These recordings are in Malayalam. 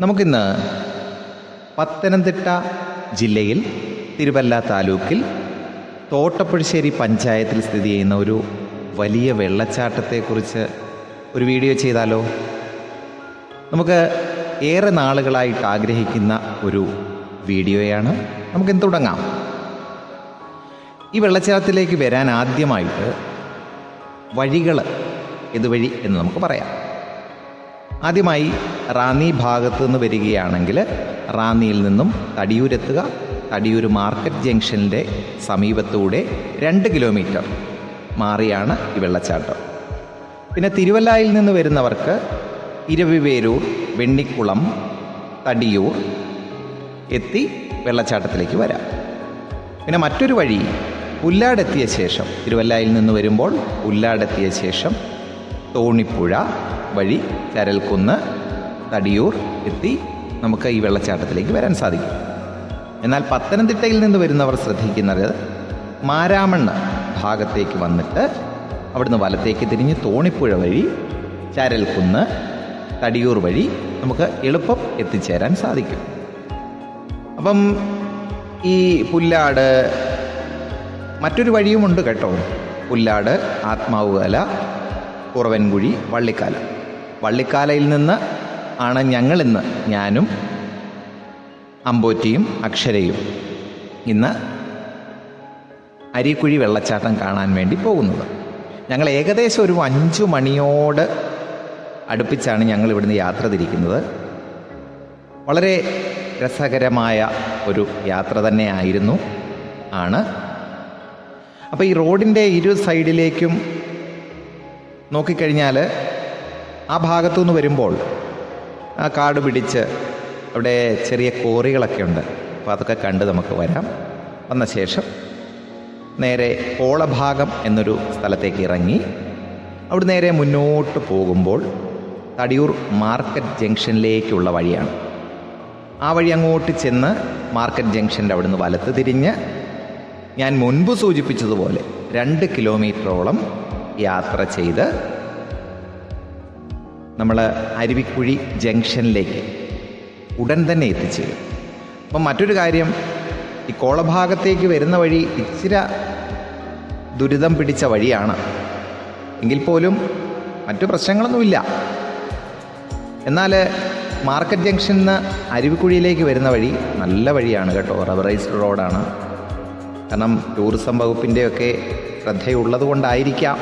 നമുക്കിന്ന് പത്തനംതിട്ട ജില്ലയിൽ തിരുവല്ല താലൂക്കിൽ തോട്ടപ്പുഴശ്ശേരി പഞ്ചായത്തിൽ സ്ഥിതി ചെയ്യുന്ന ഒരു വലിയ വെള്ളച്ചാട്ടത്തെക്കുറിച്ച് ഒരു വീഡിയോ ചെയ്താലോ? നമുക്ക് ഏറെ നാളുകളായിട്ട് ആഗ്രഹിക്കുന്ന ഒരു വീഡിയോയാണ്. നമുക്കിന്ന് തുടങ്ങാം. ഈ വെള്ളച്ചാട്ടത്തിലേക്ക് വരാൻ ആദ്യമായിട്ട് വഴികൾ ഇതുവഴി എന്ന് നമുക്ക് പറയാം. ആദ്യമായി റാന്നി ഭാഗത്തു നിന്ന് വരികയാണെങ്കിൽ റാന്നിയിൽ നിന്നും തടിയൂരെത്തുക തടിയൂർ മാർക്കറ്റ് ജംഗ്ഷനിന്റെ സമീപത്തൂടെ രണ്ട് കിലോമീറ്റർ മാറിയാണ് ഈ വെള്ളച്ചാട്ടം. പിന്നെ തിരുവല്ലായിൽ നിന്ന് വരുന്നവർക്ക് ഇരവിവേരൂർ വെണ്ണിക്കുളം തടിയൂർ എത്തി വെള്ളച്ചാട്ടത്തിലേക്ക് വരാം. പിന്നെ മറ്റൊരു വഴി പുല്ലാടെത്തിയ ശേഷം തിരുവല്ലായിൽ നിന്ന് വരുമ്പോൾ പുല്ലാടെത്തിയ ശേഷം തോണിപ്പുഴ വഴി ചരൽക്കുന്ന് തടിയൂർ എത്തി നമുക്ക് ഈ വെള്ളച്ചാട്ടത്തിലേക്ക് വരാൻ സാധിക്കും. എന്നാൽ പത്തനംതിട്ടയിൽ നിന്ന് വരുന്നവർ ശ്രദ്ധിക്കുന്നത് മാരാമണ്ണ് ഭാഗത്തേക്ക് വന്നിട്ട് അവിടുന്ന് വലത്തേക്ക് തിരിഞ്ഞ് തോണിപ്പുഴ വഴി ചരൽക്കുന്ന് തടിയൂർ വഴി നമുക്ക് എളുപ്പം എത്തിച്ചേരാൻ സാധിക്കും. അപ്പം ഈ പുല്ലാട് മറ്റൊരു വഴിയുമുണ്ട് കേട്ടോ. പുല്ലാട് ആത്മാവുകല കുറവൻകുഴി വള്ളിക്കാല. വള്ളിക്കാലയിൽ നിന്ന് ആണ് ഞങ്ങളിന്ന് ഞാനും അമ്പോറ്റിയും അക്ഷരയും ഇന്ന് അരിക്കുഴി വെള്ളച്ചാട്ടം കാണാൻ വേണ്ടി പോകുന്നത്. ഞങ്ങൾ ഏകദേശം ഒരു അഞ്ചു മണിയോട് അടുപ്പിച്ചാണ് ഞങ്ങൾ ഇവിടുന്ന് യാത്ര തിരിക്കുന്നത്. വളരെ രസകരമായ ഒരു യാത്ര തന്നെയായിരുന്നു ആണ്. അപ്പോൾ ഈ റോഡിന്റെ ഇരു സൈഡിലേക്കും നോക്കിക്കഴിഞ്ഞാൽ ആ ഭാഗത്തു നിന്ന് വരുമ്പോൾ ആ കാട് പിടിച്ച് അവിടെ ചെറിയ കോറികളൊക്കെ ഉണ്ട്. അപ്പോൾ അതൊക്കെ കണ്ട് നമുക്ക് വരാം. വന്ന ശേഷം നേരെ കോളഭാഗം എന്നൊരു സ്ഥലത്തേക്ക് ഇറങ്ങി. അവിടെ നേരെ മുന്നോട്ട് പോകുമ്പോൾ തടിയൂർ മാർക്കറ്റ് ജംഗ്ഷനിലേക്കുള്ള വഴിയാണ്. ആ വഴി അങ്ങോട്ട് ചെന്ന് മാർക്കറ്റ് ജംഗ്ഷന്റെ അവിടുന്ന് വലത്ത് തിരിഞ്ഞ് ഞാൻ മുൻപ് സൂചിപ്പിച്ചതുപോലെ രണ്ട് കിലോമീറ്ററോളം യാത്ര ചെയ്ത് നമ്മൾ അരുവിക്കുഴി ജംഗ്ഷനിലേക്ക് ഉടൻ തന്നെ എത്തിച്ചേരും. അപ്പം മറ്റൊരു കാര്യം ഈ കോളഭാഗത്തേക്ക് വരുന്ന വഴി ഇച്ചിരി ദുരിതം പിടിച്ച വഴിയാണ്. എങ്കിൽ പോലും മറ്റു പ്രശ്നങ്ങളൊന്നുമില്ല. എന്നാൽ മാർക്കറ്റ് ജംഗ്ഷനിൽ നിന്ന് അരുവിക്കുഴിയിലേക്ക് വരുന്ന വഴി നല്ല വഴിയാണ് കേട്ടോ റബറൈസ്ഡ് റോഡാണ്. കാരണം ടൂറിസം വകുപ്പിന്റെയൊക്കെ ശ്രദ്ധയുള്ളത് കൊണ്ടായിരിക്കാം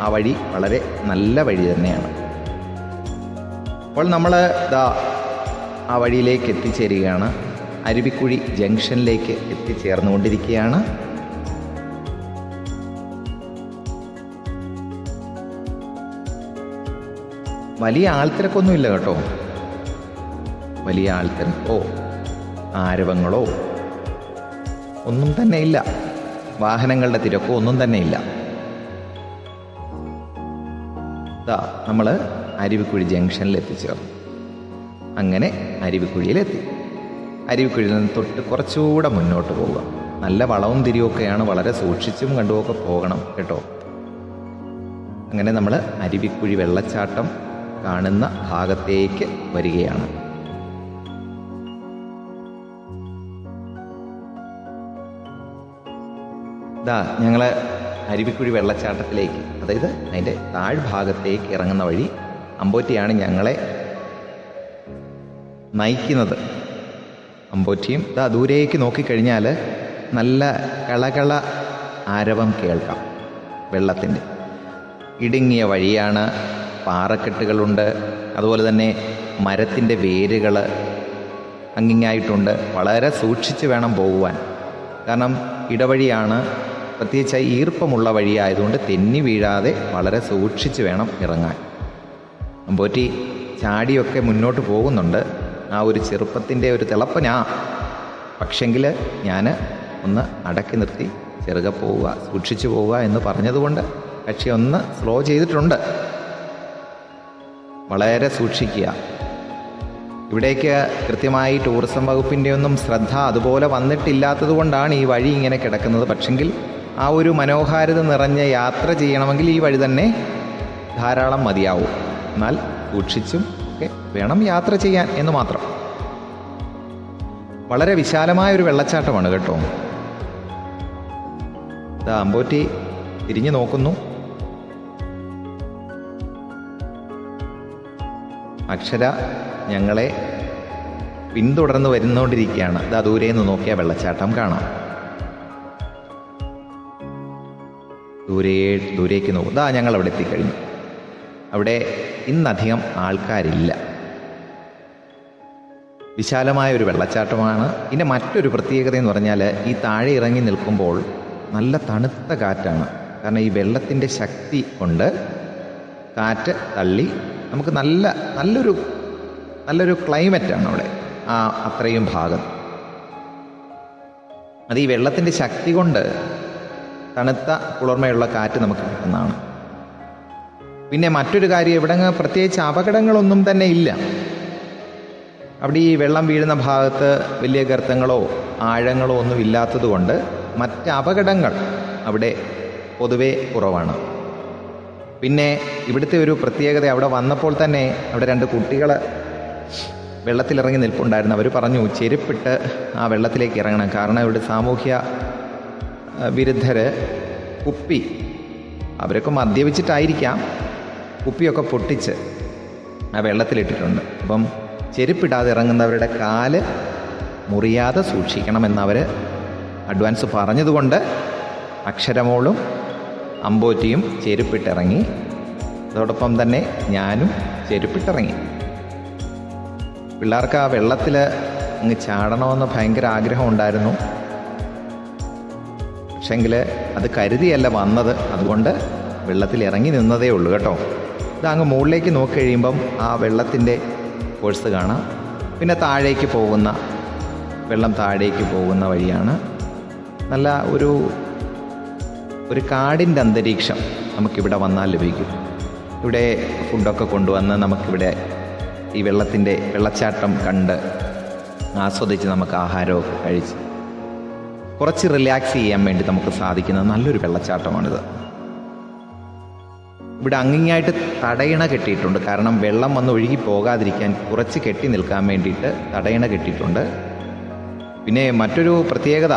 ആ വഴി വളരെ നല്ല വഴി തന്നെയാണ്. അപ്പോൾ നമ്മൾ ഇതാ ആ വഴിയിലേക്ക് എത്തിച്ചേരുകയാണ്. അരുവിക്കുഴി ജംഗ്ഷനിലേക്ക് എത്തിച്ചേർന്നുകൊണ്ടിരിക്കുകയാണ്. വലിയ ആൾത്തിരക്കൊന്നുമില്ല കേട്ടോ. വലിയ ആൾത്തിരക്കോ ആരവങ്ങളോ ഒന്നും തന്നെ ഇല്ല. വാഹനങ്ങളുടെ തിരക്കോ ഒന്നും തന്നെ ഇല്ല. നമ്മൾ അരുവിക്കുഴി ജംഗ്ഷനിൽ എത്തിച്ചേർന്നു അങ്ങനെ അരുവിക്കുഴിയിലെത്തി. അരുവിക്കുഴിയിൽ നിന്ന് തൊട്ട് കുറച്ചുകൂടെ മുന്നോട്ട് പോവുക. നല്ല വളവും തിരിവൊക്കെയാണ് വളരെ സൂക്ഷിച്ചും കണ്ടുമൊക്കെ പോകണം കേട്ടോ. അങ്ങനെ നമ്മൾ അരുവിക്കുഴി വെള്ളച്ചാട്ടം കാണുന്ന ഭാഗത്തേക്ക് വരികയാണ്. ഇതാ ഞങ്ങൾ അരുവിക്കുഴി വെള്ളച്ചാട്ടത്തിലേക്ക് അതായത് അതിന്റെ താഴ്ഭാഗത്തേക്ക് ഇറങ്ങുന്ന വഴി അമ്പോറ്റിയാണ് ഞങ്ങളെ നയിക്കുന്നത്. അമ്പോറ്റിയും ഇതാ ദൂരേക്ക് നോക്കിക്കഴിഞ്ഞാൽ നല്ല കളകള ആരവം കേൾക്കാം വെള്ളത്തിന്റെ ഇടുങ്ങിയ വഴിയാണ് പാറക്കെട്ടുകളുണ്ട്. അതുപോലെ തന്നെ മരത്തിന്റെ വേരുകൾ അങ്ങിങ്ങായിട്ടുണ്ട്. വളരെ സൂക്ഷിച്ച് വേണം പോകുവാൻ കാരണം ഇടവഴിയാണ് പ്രത്യേകിച്ച് ഈർപ്പമുള്ള വഴിയായതുകൊണ്ട് തെന്നി വീഴാതെ വളരെ സൂക്ഷിച്ച് വേണം ഇറങ്ങാൻ. അമ്പോറ്റി ചാടിയൊക്കെ മുന്നോട്ട് പോകുന്നുണ്ട്. ആ ഒരു ചെറുപ്പത്തിന്റെ ഒരു തിളപ്പനാ. പക്ഷെങ്കിൽ ഞാൻ ഒന്ന് അടക്കി നിർത്തി ചെറുകെ പോവുക സൂക്ഷിച്ചു പോവുക എന്ന് പറഞ്ഞതുകൊണ്ട് കക്ഷി ഒന്ന് സ്ലോ ചെയ്തിട്ടുണ്ട്. വളരെ സൂക്ഷിക്കുക. ഇവിടേക്ക് കൃത്യമായി ടൂറിസം വകുപ്പിന്റെ ഒന്നും ശ്രദ്ധ അതുപോലെ വന്നിട്ടില്ലാത്തത് കൊണ്ടാണ് ഈ വഴി ഇങ്ങനെ കിടക്കുന്നത്. പക്ഷെങ്കിൽ ആ ഒരു മനോഹാരിത നിറഞ്ഞ യാത്ര ചെയ്യണമെങ്കിൽ ഈ വഴി തന്നെ ധാരാളം മതിയാവും. എന്നാൽ സൂക്ഷിച്ചും ഒക്കെ വേണം യാത്ര ചെയ്യാൻ എന്ന് മാത്രം. വളരെ വിശാലമായ ഒരു വെള്ളച്ചാട്ടമാണ് കേട്ടോ. അമ്പോറ്റി തിരിഞ്ഞു നോക്കുന്നു. അക്ഷര ഞങ്ങളെ പിന്തുടർന്ന് വരുന്നുകൊണ്ടിരിക്കുകയാണ് ഇതാ ദൂരെ നിന്ന് നോക്കിയാൽ വെള്ളച്ചാട്ടം കാണാം. ദൂരെ ദൂരേക്ക് നോക്കും. ഇതാ ഞങ്ങൾ അവിടെ എത്തിക്കഴിഞ്ഞു. അവിടെ ഇന്നധികം ആൾക്കാരില്ല. വിശാലമായ ഒരു വെള്ളച്ചാട്ടമാണ്. ഇതിന്റെ മറ്റൊരു പ്രത്യേകത എന്ന് പറഞ്ഞാൽ ഈ താഴെ ഇറങ്ങി നിൽക്കുമ്പോൾ നല്ല തണുത്ത കാറ്റാണ്. കാരണം ഈ വെള്ളത്തിന്റെ ശക്തി കൊണ്ട് കാറ്റ് തള്ളി നമുക്ക് നല്ല നല്ലൊരു നല്ലൊരു ക്ലൈമറ്റാണ് അവിടെ ആ അത്രയും ഭാഗം. അത് ഈ വെള്ളത്തിന്റെ ശക്തി കൊണ്ട് തണുത്ത കുളിർമയുള്ള കാറ്റ് നമുക്ക് കിട്ടുന്നതാണ്. പിന്നെ മറ്റൊരു കാര്യം ഇവിടെ പ്രത്യേകിച്ച് അപകടങ്ങളൊന്നും തന്നെ ഇല്ല. അവിടെ ഈ വെള്ളം വീഴുന്ന ഭാഗത്ത് വലിയ ഗർത്തങ്ങളോ ആഴങ്ങളോ ഒന്നും ഇല്ലാത്തതുകൊണ്ട് മറ്റ് അപകടങ്ങൾ അവിടെ പൊതുവെ കുറവാണ്. പിന്നെ ഇവിടുത്തെ ഒരു പ്രത്യേകത അവിടെ വന്നപ്പോൾ തന്നെ അവിടെ രണ്ട് കുട്ടികൾ വെള്ളത്തിലിറങ്ങി നിൽപ്പുണ്ടായിരുന്നു. അവർ പറഞ്ഞു ചെരുപ്പിട്ട് ആ വെള്ളത്തിലേക്ക് ഇറങ്ങണം. കാരണം ഇവിടെ സാമൂഹ്യ വിരുദ്ധർ കുപ്പി അവരൊക്കെ മദ്യപിച്ചിട്ടായിരിക്കാം. കുപ്പിയൊക്കെ പൊട്ടിച്ച് ആ വെള്ളത്തിലിട്ടിട്ടുണ്ട്. അപ്പം ചെരുപ്പിടാതെ ഇറങ്ങുന്നവരുടെ കാൽ മുറിയാതെ സൂക്ഷിക്കണമെന്നവർ അഡ്വാൻസ് പറഞ്ഞതുകൊണ്ട് അക്ഷരമോളും അമ്പോറ്റിയും ചെരുപ്പിട്ടിറങ്ങി. അതോടൊപ്പം തന്നെ ഞാനും ചെരുപ്പിട്ടിറങ്ങി. പിള്ളേർക്ക് ആ വെള്ളത്തിൽ അങ്ങ് ചാടണമെന്ന് ഭയങ്കര ആഗ്രഹം ഉണ്ടായിരുന്നു. പക്ഷെങ്കിൽ അത് കരുതിയല്ല വന്നത്. അതുകൊണ്ട് വെള്ളത്തിൽ ഇറങ്ങി നിന്നതേ ഉള്ളൂ കേട്ടോ. അങ്ങ് മുകളിലേക്ക് നോക്കി കഴിയുമ്പം ആ വെള്ളത്തിന്റെ ഫോഴ്സ് കാണാം. പിന്നെ താഴേക്ക് പോകുന്ന വെള്ളം താഴേക്ക് പോകുന്ന വഴിയാണ്. നല്ല ഒരു ഒരു കാടിന്റെ അന്തരീക്ഷം നമുക്കിവിടെ വന്നാൽ ലഭിക്കും. ഇവിടെ ഫുഡൊക്കെ കൊണ്ടുവന്ന് നമുക്കിവിടെ ഈ വെള്ളത്തിന്റെ വെള്ളച്ചാട്ടം കണ്ട് ആസ്വദിച്ച് നമുക്ക് ആഹാരമൊക്കെ കഴിച്ച് കുറച്ച് റിലാക്സ് ചെയ്യാൻ വേണ്ടി നമുക്ക് സാധിക്കുന്ന നല്ലൊരു വെള്ളച്ചാട്ടമാണിത്. ഇവിടെ അങ്ങിങ്ങായിട്ട് തടയിണ കെട്ടിയിട്ടുണ്ട്. കാരണം വെള്ളം വന്ന് ഒഴുകി പോകാതിരിക്കാൻ കുറച്ച് കെട്ടി നിൽക്കാൻ വേണ്ടിയിട്ട് തടയിണ കെട്ടിയിട്ടുണ്ട്. പിന്നെ മറ്റൊരു പ്രത്യേകത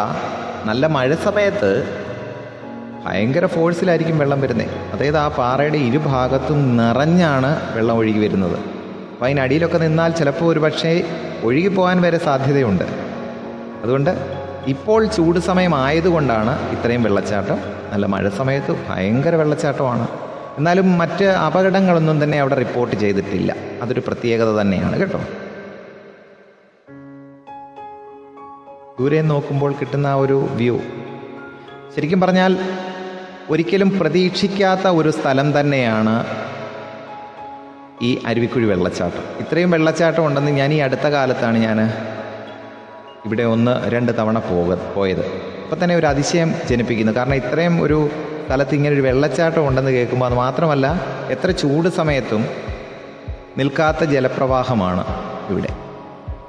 നല്ല മഴ സമയത്ത് ഭയങ്കര ഫോഴ്സിലായിരിക്കും വെള്ളം വരുന്നത് അതായത് ആ പാറയുടെ ഇരുഭാഗത്തും നിറഞ്ഞാണ് വെള്ളം ഒഴുകി വരുന്നത്. അപ്പോൾ അതിനടിയിലൊക്കെ നിന്നാൽ ചിലപ്പോൾ ഒരു പക്ഷേ ഒഴുകി പോകാൻ വരെ സാധ്യതയുണ്ട്. അതുകൊണ്ട് ഇപ്പോൾ ചൂട് സമയമായതുകൊണ്ടാണ് ഇത്രയും വെള്ളച്ചാട്ടം. നല്ല മഴ സമയത്ത് ഭയങ്കര വെള്ളച്ചാട്ടമാണ്. എന്നാലും മറ്റ് അപകടങ്ങളൊന്നും തന്നെ അവിടെ റിപ്പോർട്ട് ചെയ്തിട്ടില്ല. അതൊരു പ്രത്യേകത തന്നെയാണ് കേട്ടോ. ദൂരെ നോക്കുമ്പോൾ കിട്ടുന്ന ആ ഒരു വ്യൂ ശരിക്കും പറഞ്ഞാൽ ഒരിക്കലും പ്രതീക്ഷിക്കാത്ത ഒരു സ്ഥലം തന്നെയാണ് ഈ അരുവിക്കുഴി വെള്ളച്ചാട്ടം. ഇത്രയും വെള്ളച്ചാട്ടം ഉണ്ടെന്ന് ഞാൻ ഈ അടുത്ത കാലത്താണ് ഞാൻ ഇവിടെ ഒന്ന് രണ്ട് തവണ പോക പോയത്. അപ്പം തന്നെ ഒരു അതിശയം ജനിപ്പിക്കുന്നു. കാരണം ഇത്രയും ഒരു സ്ഥലത്ത് ഇങ്ങനെ ഒരു വെള്ളച്ചാട്ടം ഉണ്ടെന്ന് കേൾക്കുമ്പോൾ അത് മാത്രമല്ല എത്ര ചൂട് സമയത്തും നിൽക്കാത്ത ജലപ്രവാഹമാണ് ഇവിടെ.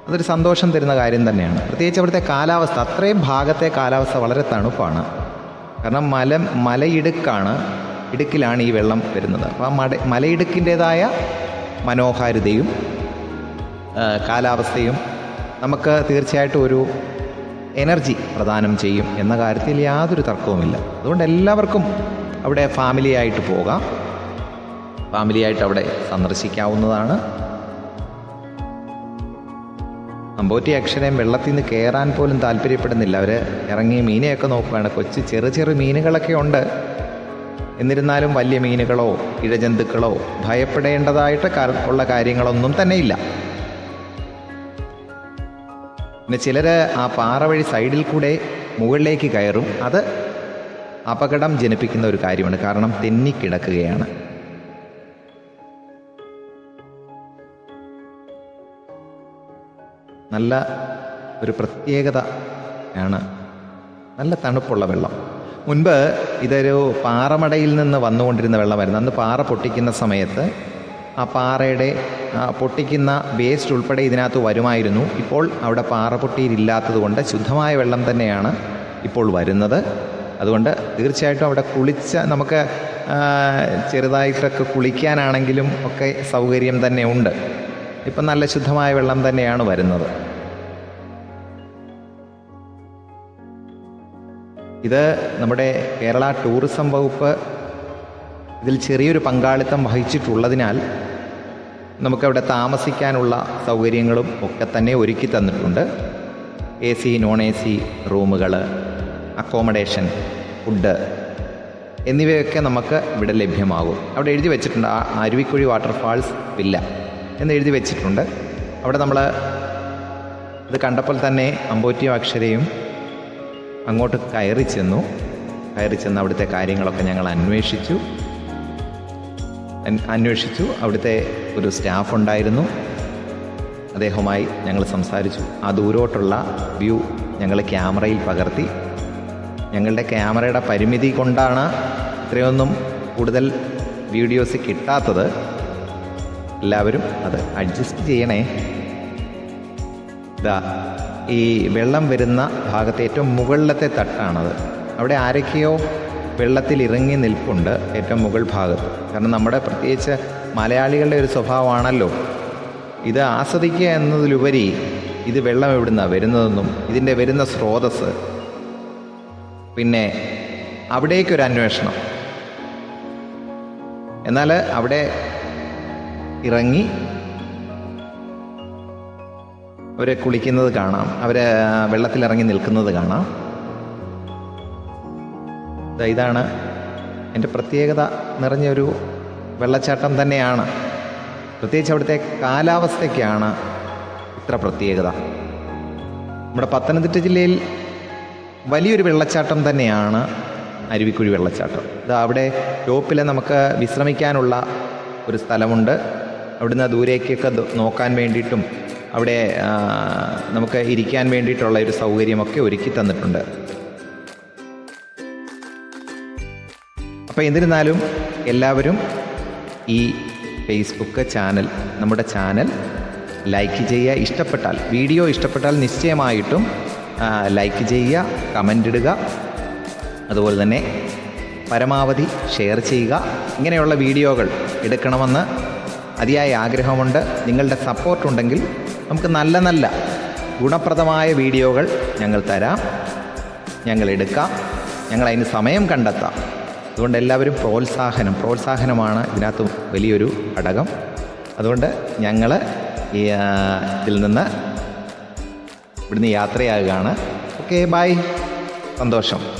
അതൊരു സന്തോഷം തരുന്ന കാര്യം തന്നെയാണ്. പ്രത്യേകിച്ച് അവിടുത്തെ കാലാവസ്ഥ അത്രയും ഭാഗത്തെ കാലാവസ്ഥ വളരെ തണുപ്പാണ്. കാരണം മല മലയിടുക്കാണ് ഇടുക്കിലാണ് ഈ വെള്ളം വരുന്നത്. അപ്പോൾ ആ മട മലയിടുക്കിന്റേതായ മനോഹാരിതയും കാലാവസ്ഥയും നമുക്ക് തീർച്ചയായിട്ടും ഒരു എനർജി പ്രദാനം ചെയ്യും എന്ന കാര്യത്തിൽ യാതൊരു തർക്കവുമില്ല. അതുകൊണ്ട് എല്ലാവർക്കും അവിടെ ഫാമിലിയായിട്ട് പോകാം. ഫാമിലിയായിട്ട് അവിടെ സന്ദർശിക്കാവുന്നതാണ്. അമ്പോറ്റി അക്ഷരം വെള്ളത്തിൽ നിന്ന് കയറാൻ പോലും താല്പര്യപ്പെടുന്നില്ല. അവർ ഇറങ്ങി മീനെയൊക്കെ നോക്കുകയാണ് കൊച്ചു ചെറു ചെറു മീനുകളൊക്കെ ഉണ്ട്. എന്നിരുന്നാലും വലിയ മീനുകളോ ഇഴജന്തുക്കളോ ഭയപ്പെടേണ്ടതായിട്ട് ഉള്ള കാര്യങ്ങളൊന്നും തന്നെ ഇല്ല പിന്നെ ചിലർ ആ പാറ വഴി സൈഡിൽ കൂടെ മുകളിലേക്ക് കയറും. അത് അപകടം ജനിപ്പിക്കുന്ന ഒരു കാര്യമാണ്. കാരണം തെന്നിക്കിടക്കുകയാണ് നല്ല ഒരു പ്രത്യേകത ആണ്. നല്ല തണുപ്പുള്ള വെള്ളം. മുൻപ് ഇതൊരു പാറമടയിൽ നിന്ന് വന്നുകൊണ്ടിരുന്ന വെള്ളമായിരുന്നു. അന്ന് പാറ പൊട്ടിക്കുന്ന സമയത്ത് ആ പാറയുടെ പൊട്ടിക്കുന്ന വേസ്റ്റ് ഉൾപ്പെടെ ഇതിനകത്ത് വരുമായിരുന്നു. ഇപ്പോൾ അവിടെ പാറ പൊട്ടിയിലില്ലാത്തത് കൊണ്ട് ശുദ്ധമായ വെള്ളം തന്നെയാണ് ഇപ്പോൾ വരുന്നത്. അതുകൊണ്ട് തീർച്ചയായിട്ടും അവിടെ കുളിച്ച നമുക്ക് ചെറുതായിട്ടൊക്കെ കുളിക്കാനാണെങ്കിലും ഒക്കെ സൗകര്യം തന്നെ ഉണ്ട്. ഇപ്പം നല്ല ശുദ്ധമായ വെള്ളം തന്നെയാണ് വരുന്നത്. ഇത് നമ്മുടെ കേരള ടൂറിസം വകുപ്പ് ഇതിൽ ചെറിയൊരു പങ്കാളിത്തം വഹിച്ചിട്ടുള്ളതിനാൽ നമുക്കവിടെ താമസിക്കാനുള്ള സൗകര്യങ്ങളും ഒക്കെ തന്നെ ഒരുക്കി തന്നിട്ടുണ്ട്. A C non A C റൂമുകൾ അക്കോമഡേഷൻ ഫുഡ് എന്നിവയൊക്കെ നമുക്ക് ഇവിടെ ലഭ്യമാകും. അവിടെ എഴുതി വെച്ചിട്ടുണ്ട് അരുവിക്കുഴി വാട്ടർഫാൾസ് വില്ല എന്ന് എഴുതി വെച്ചിട്ടുണ്ട്. അവിടെ നമ്മൾ ഇത് കണ്ടപ്പോൾ തന്നെ അമ്പോറ്റിയും അക്ഷരയും അങ്ങോട്ട് കയറി ചെന്നു. കയറി ചെന്ന് അവിടുത്തെ കാര്യങ്ങളൊക്കെ ഞങ്ങൾ അന്വേഷിച്ചു. അന്വേഷിച്ചു. അവിടുത്തെ ഒരു സ്റ്റാഫ് ഉണ്ടായിരുന്നു. അദ്ദേഹവുമായി ഞങ്ങൾ സംസാരിച്ചു. ആ ദൂരോട്ടുള്ള വ്യൂ ഞങ്ങൾ ക്യാമറയിൽ പകർത്തി. ഞങ്ങളുടെ ക്യാമറയുടെ പരിമിതി കൊണ്ടാണ് ഇത്രയൊന്നും കൂടുതൽ വീഡിയോസ് കിട്ടാത്തത്. എല്ലാവരും അത് അഡ്ജസ്റ്റ് ചെയ്യണേ. ഇതാ ഈ വെള്ളം വരുന്ന ഭാഗത്തെ ഏറ്റവും മുകളിലത്തെ തട്ടാണത്. അവിടെ ആരൊക്കെയോ വെള്ളത്തിൽ ഇറങ്ങി നിൽപ്പുണ്ട് ഏറ്റവും മുകൾ ഭാഗത്ത്. കാരണം നമ്മുടെ പ്രത്യേകിച്ച് മലയാളികളുടെ ഒരു സ്വഭാവമാണല്ലോ ഇത് ആസ്വദിക്കുക എന്നതിലുപരി ഇത് വെള്ളം എവിടുന്നാണ് വരുന്നതെന്നും ഇതിന്റെ വരുന്ന സ്രോതസ് പിന്നെ അവിടേക്കൊരു അന്വേഷണം. എന്നാൽ അവിടെ ഇറങ്ങി അവരെ കുളിക്കുന്നത് കാണാം അവർ വെള്ളത്തിലിറങ്ങി നിൽക്കുന്നത് കാണാം. ഇതാണ് എന്റെ പ്രത്യേകത നിറഞ്ഞൊരു വെള്ളച്ചാട്ടം തന്നെയാണ്. പ്രത്യേകിച്ച് അവിടുത്തെ കാലാവസ്ഥയ്ക്കാണ് ഇത്ര പ്രത്യേകത. നമ്മുടെ പത്തനംതിട്ട ജില്ലയിൽ വലിയൊരു വെള്ളച്ചാട്ടം തന്നെയാണ് അരുവിക്കുഴി വെള്ളച്ചാട്ടം. ഇത് അവിടെ ടോപ്പിൽ നമുക്ക് വിശ്രമിക്കാനുള്ള ഒരു സ്ഥലമുണ്ട്. അവിടുന്ന് ദൂരേക്കൊക്കെ നോക്കാൻ വേണ്ടിയിട്ടും അവിടെ നമുക്ക് ഇരിക്കാൻ വേണ്ടിയിട്ടുള്ള ഒരു സൗകര്യമൊക്കെ ഒരുക്കി തന്നിട്ടുണ്ട്. അപ്പോൾ എന്നിരുന്നാലും എല്ലാവരും ഈ ഫേസ്ബുക്ക് ചാനൽ നമ്മുടെ ചാനൽ ലൈക്ക് ചെയ്യുക ഇഷ്ടപ്പെട്ടാൽ വീഡിയോ ഇഷ്ടപ്പെട്ടാൽ നിശ്ചയമായിട്ടും ലൈക്ക് ചെയ്യുക കമന്റ് ഇടുക അതുപോലെ തന്നെ പരമാവധി ഷെയർ ചെയ്യുക. ഇങ്ങനെയുള്ള വീഡിയോകൾ എടുക്കണമെന്ന് അതിയായ ആഗ്രഹമുണ്ട്. നിങ്ങളുടെ സപ്പോർട്ടുണ്ടെങ്കിൽ നമുക്ക് നല്ല നല്ല ഗുണപ്രദമായ വീഡിയോകൾ ഞങ്ങൾ തരാം. ഞങ്ങൾ എടുക്കാം. ഞങ്ങൾ അതിന് സമയം കണ്ടെത്താം. അതുകൊണ്ട് എല്ലാവരും പ്രോത്സാഹനം പ്രോത്സാഹനമാണ് ഇതിനകത്ത് വലിയൊരു ഘടകം. അതുകൊണ്ട് ഞങ്ങൾ ഇതിൽ നിന്ന് ഇവിടുന്ന് യാത്രയാകുകയാണ്. ഓക്കെ ബായ് സന്തോഷം.